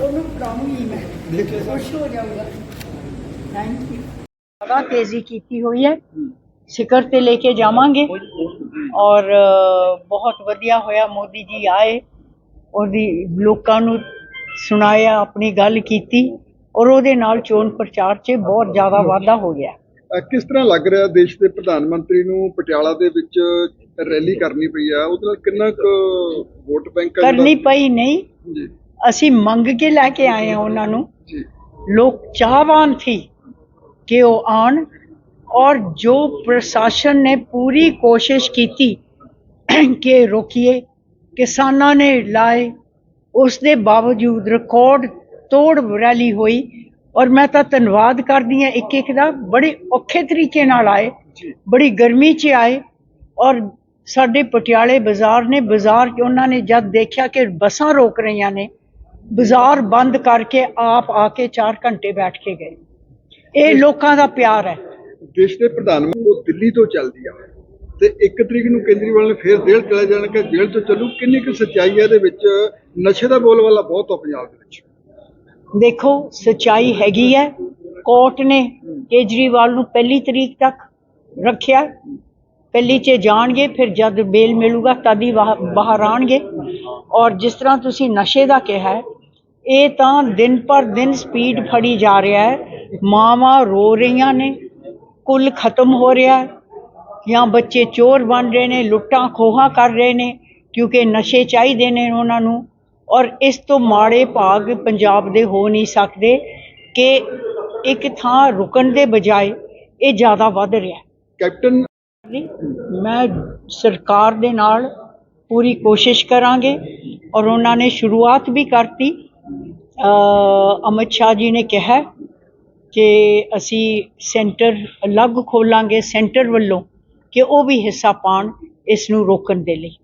ਉਹਨੂੰ ਜ਼ਿਆਦਾ ਤੇਜ਼ੀ ਕੀਤੀ ਹੋਈ ਹੈ। ਸਿਖਰ ਤੇ ਲੈ ਕੇ ਜਾਵਾਂਗੇ। ਔਰ ਬਹੁਤ ਵਧੀਆ ਹੋਇਆ। ਮੋਦੀ ਜੀ ਆਏ। ਉਹਦੀ ਲੋਕਾਂ ਨੂੰ ਸੁਣਾਇਆ ਆਪਣੀ ਗੱਲ ਕੀਤੀ ਔਰ ਉਹਦੇ ਨਾਲ ਚੋਣ ਪ੍ਰਚਾਰ 'ਚ ਬਹੁਤ ਜ਼ਿਆਦਾ ਵਾਧਾ ਹੋ ਗਿਆ। ਕਿਸ ਤਰ੍ਹਾਂ ਲੱਗ ਰਿਹਾ ਦੇਸ਼ ਦੇ ਪ੍ਰਧਾਨ ਮੰਤਰੀ ਨੂੰ ਪਟਿਆਲਾ ਦੇ ਵਿੱਚ ਰੈਲੀ ਕਰਨੀ ਪਈ ਆ? ਉਹਦੇ ਨਾਲ ਕਿੰਨਾ ਕੁ ਵੋਟ ਬੈਂਕ ਆ ਕਰਨੀ ਪਈ ਨਹੀਂ। ਜੀ। ਅਸੀਂ ਮੰਗ ਕੇ ਲੈ ਕੇ ਆਏ ਹਾਂ ਉਹਨਾਂ ਨੂੰ। ਜੀ। ਲੋਕ ਚਾਹਵਾਨ ਥੀ ਕਿ ਉਹ ਆਣ ਔਰ ਜੋ ਪ੍ਰਸ਼ਾਸਨ ਨੇ ਪੂਰੀ ਕੋਸ਼ਿਸ਼ ਕੀਤੀ ਕਿ ਰੋਕੀਏ ਕਿਸਾਨਾਂ ਨੇ ਲਾਏ ਉਸ ਦੇ ਬਾਵਜੂਦ ਰਿਕਾਰਡ ਤੋੜ ਰੈਲੀ ਹੋਈ ਔਰ ਮੈਂ ਤਾਂ ਧੰਨਵਾਦ ਕਰਦੀ ਹਾਂ ਇੱਕ ਇੱਕ ਦਾ ਬੜੇ ਔਖੇ ਤਰੀਕੇ ਨਾਲ ਆਏ ਬੜੀ ਗਰਮੀ 'ਚ ਆਏ ਔਰ ਸਾਡੇ ਪਟਿਆਲੇ ਬਾਜ਼ਾਰ ਨੇ ਬਾਜ਼ਾਰ 'ਚ ਉਹਨਾਂ ਨੇ ਜਦ ਦੇਖਿਆ ਕਿ ਬੱਸਾਂ ਰੋਕ ਰਹੀਆਂ ਨੇ ਬਾਜ਼ਾਰ ਬੰਦ ਕਰਕੇ ਆਪ ਆ ਕੇ 4 ਘੰਟੇ ਬੈਠ ਕੇ ਗਏ। ਇਹ ਲੋਕਾਂ ਦਾ ਪਿਆਰ ਹੈ। ਦੇਸ਼ ਦੇ ਪ੍ਰਧਾਨ ਮੰਤਰੀ ਦਿੱਲੀ ਤੋਂ ਚੱਲਦੀ ਆ। ਤੇ ਇੱਕ ਤਰੀਕ ਨੂੰ ਕੇਜਰੀਵਾਲ ਨੇ ਫੇਰ ਜੇਲ੍ਹ ਚਲੇ ਜਾਣਗੇ। ਜੇਲ੍ਹ ਤੋਂ ਚੱਲੂ, ਕਿੰਨੀ ਕੁ ਸੱਚਾਈ ਹੈ ਇਹਦੇ ਵਿੱਚ? ਨਸ਼ੇ ਦਾ ਬੋਲਬਾਲਾ ਬਹੁਤ ਆ ਪੰਜਾਬ ਦੇ ਵਿੱਚ। ਦੇਖੋ, ਸੱਚਾਈ ਹੈਗੀ ਹੈ। ਕੋਰਟ ਨੇ ਕੇਜਰੀਵਾਲ ਨੂੰ ਪਹਿਲੀ ਤਰੀਕ ਤੱਕ ਰੱਖਿਆ। ਪਹਿਲੀ 'ਚ ਜਾਣਗੇ, ਫਿਰ ਜਦ ਬੇਲ ਮਿਲੂਗਾ ਤਦ ਹੀ ਬਾਹ- ਬਾਹਰ ਆਣਗੇ। ਔਰ ਜਿਸ ਤਰ੍ਹਾਂ ਤੁਸੀਂ ਨਸ਼ੇ ਦਾ ਕਿਹਾ ਹੈ, ਇਹ ਤਾਂ ਦਿਨ ਪਰ ਦਿਨ ਸਪੀਡ ਫੜੀ ਜਾ ਰਿਹਾ ਹੈ। ਮਾਵਾਂ ਰੋ ਰਹੀਆਂ ਨੇ, ਕੁੱਲ ਖਤਮ ਹੋ ਰਿਹਾ ਹੈ। ਜਾਂ ਬੱਚੇ ਚੋਰ ਬਣ ਰਹੇ ਨੇ ਲੁੱਟਾਂ ਖੋਹਾਂ ਕਰ ਰਹੇ ਨੇ ਕਿਉਂਕਿ ਨਸ਼ੇ ਚਾਹੀਦੇ ਨੇ ਉਹਨਾਂ ਨੂੰ। ਔਰ ਇਸ ਤੋਂ ਮਾੜੇ ਭਾਗ ਪੰਜਾਬ ਦੇ ਹੋ ਨਹੀਂ ਸਕਦੇ ਕਿ ਇੱਕ ਥਾਂ ਰੁਕਣ ਦੇ ਬਜਾਏ ਇਹ ਜ਼ਿਆਦਾ ਵੱਧ ਰਿਹਾ ਕੈਪਟਨ ਮੈਂ ਸਰਕਾਰ ਦੇ ਨਾਲ ਪੂਰੀ ਕੋਸ਼ਿਸ਼ ਕਰਾਂਗੇ ਔਰ ਉਹਨਾਂ ਨੇ ਸ਼ੁਰੂਆਤ ਵੀ ਕਰਤੀ। ਅ, ਅਮਿਤ ਸ਼ਾਹ ਜੀ ਨੇ ਕਿਹਾ ਕਿ ਅਸੀਂ ਸੈਂਟਰ ਅਲੱਗ ਖੋਲਾਂਗੇ ਸੈਂਟਰ ਵੱਲੋਂ ਕਿ ਉਹ ਵੀ ਹਿੱਸਾ ਪਾਉਣ ਇਸ ਨੂੰ ਰੋਕਣ ਦੇ ਲਈ।